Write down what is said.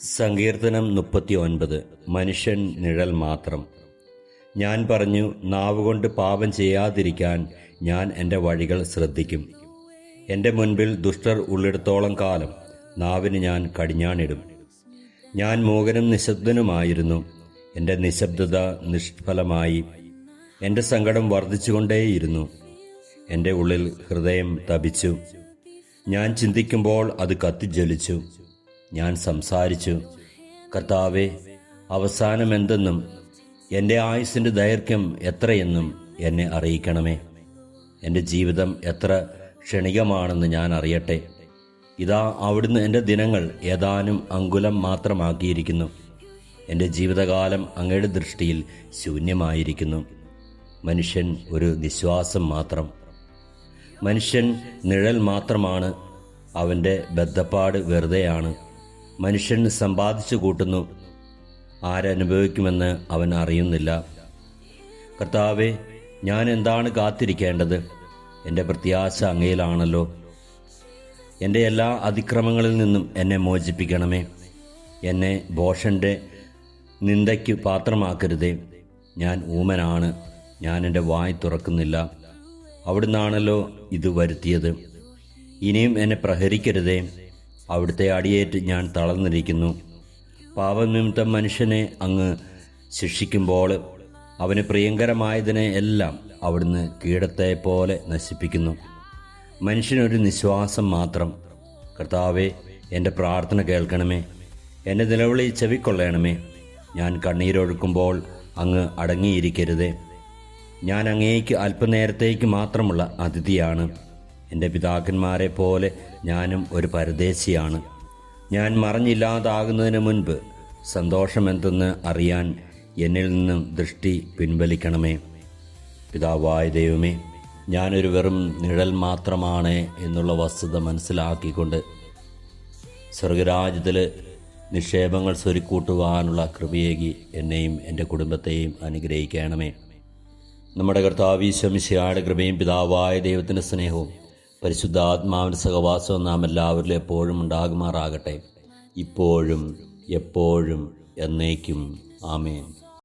സങ്കീർത്തനം മുപ്പത്തി ഒൻപത് മനുഷ്യൻ നിഴൽ മാത്രം. ഞാൻ പറഞ്ഞു നാവുകൊണ്ട് പാപം ചെയ്യാതിരിക്കാൻ ഞാൻ എന്റെ വഴികൾ ശ്രദ്ധിക്കും. എന്റെ മുൻപിൽ ദുഷ്ടർ ഉള്ളിടത്തോളം കാലം നാവിന് ഞാൻ കടിഞ്ഞാണിടും. ഞാൻ മൂകനും നിശബ്ദനുമായിരുന്നു. എന്റെ നിശബ്ദത നിഷ്ഫലമായി. എന്റെ സങ്കടം വർദ്ധിച്ചുകൊണ്ടേയിരുന്നു. എന്റെ ഉള്ളിൽ ഹൃദയം തപിച്ചു. ഞാൻ ചിന്തിക്കുമ്പോൾ അത് കത്തിജ്വലിച്ചു. ഞാൻ സംസാരിച്ചു. കർത്താവെ അവസാനം എന്തെന്നും എന്റെ ആയുസിന്റെ ദൈർഘ്യം എത്രയെന്നും എന്നെ അറിയിക്കണമേ. എന്റെ ജീവിതം എത്ര ക്ഷണികമാണെന്ന് ഞാൻ അറിയട്ടെ. ഇതാ അവിടുന്ന് എന്റെ ദിനങ്ങൾ ഏതാനും അങ്കുലം മാത്രമാക്കിയിരിക്കുന്നു. എന്റെ ജീവിതകാലം അങ്ങയുടെ ദൃഷ്ടിയിൽ ശൂന്യമായിരിക്കുന്നു. മനുഷ്യൻ ഒരു നിശ്വാസം മാത്രം. മനുഷ്യൻ നിഴൽ മാത്രമാണ്. അവന്റെ ബദ്ധപ്പാട് വെറുതെയാണ്. മനുഷ്യൻ സമ്പാദിച്ചു കൂട്ടുന്നു. ആരനുഭവിക്കുമെന്ന് അവൻ അറിയുന്നില്ല. കർത്താവെ ഞാൻ എന്താണ് കാത്തിരിക്കേണ്ടത്? എന്റെ പ്രത്യാശ അങ്ങയിലാണല്ലോ. എന്റെ എല്ലാ അതിക്രമങ്ങളിൽ നിന്നും എന്നെ മോചിപ്പിക്കണമേ. എന്നെ ഭോഷന്റെ നിന്ദയ്ക്ക് പാത്രമാക്കരുതേ. ഞാൻ ഊമനാണ്. ഞാൻ എന്റെ വായ് തുറക്കുന്നില്ല. അവിടുന്നാണല്ലോ ഇത് വരുത്തിയത്. ഇനിയും എന്നെ പ്രഹരിക്കരുതേ. അവിടുത്തെ അടിയേറ്റ് ഞാൻ തളർന്നിരിക്കുന്നു. പാപനിമിത്തം മനുഷ്യനെ അങ്ങ് ശിക്ഷിക്കുമ്പോൾ അവന് പ്രിയങ്കരമായതിനെ എല്ലാം അവിടുന്ന് കീടത്തെ പോലെ നശിപ്പിക്കുന്നു. മനുഷ്യനൊരു നിശ്വാസം മാത്രം. കർത്താവെ എന്റെ പ്രാർത്ഥന കേൾക്കണമേ. എന്റെ നിലവിളി ചെവിക്കൊള്ളണമേ. ഞാൻ കണ്ണീരൊഴുക്കുമ്പോൾ അങ്ങ് അടങ്ങിയിരിക്കരുതേ. ഞാൻ അങ്ങേക്ക് അല്പനേരത്തേക്ക് മാത്രമുള്ള അതിഥിയാണ്. എന്റെ പിതാക്കന്മാരെ പോലെ ഞാനും ഒരു പരദേശിയാണ്. ഞാൻ മറിഞ്ഞില്ലാതാകുന്നതിന് മുൻപ് സന്തോഷമെന്തെന്ന് അറിയാൻ എന്നിൽ നിന്നും ദൃഷ്ടി പിൻവലിക്കണമേ. പിതാവായ ദൈവമേ ഞാനൊരു വെറും നിഴൽ മാത്രമാണ് എന്നുള്ള വസ്തുത മനസ്സിലാക്കിക്കൊണ്ട് സ്വർഗരാജ്യത്തിൽ നിക്ഷേപങ്ങൾ സ്വരുക്കൂട്ടുവാനുള്ള കൃപയേകി എന്നെയും എന്റെ കുടുംബത്തെയും അനുഗ്രഹിക്കണമേ. നമ്മുടെ കർത്താവീശ്വമിശയാട് കൃപയും പിതാവായ ദൈവത്തിന്റെ സ്നേഹവും പരിശുദ്ധാത്മാവിന്റെ സഹവാസം നാം എല്ലാവരിലും എപ്പോഴും ഉണ്ടാകുമാറാകട്ടെ. ഇപ്പോഴും എപ്പോഴും എന്നേക്കും. ആമേൻ.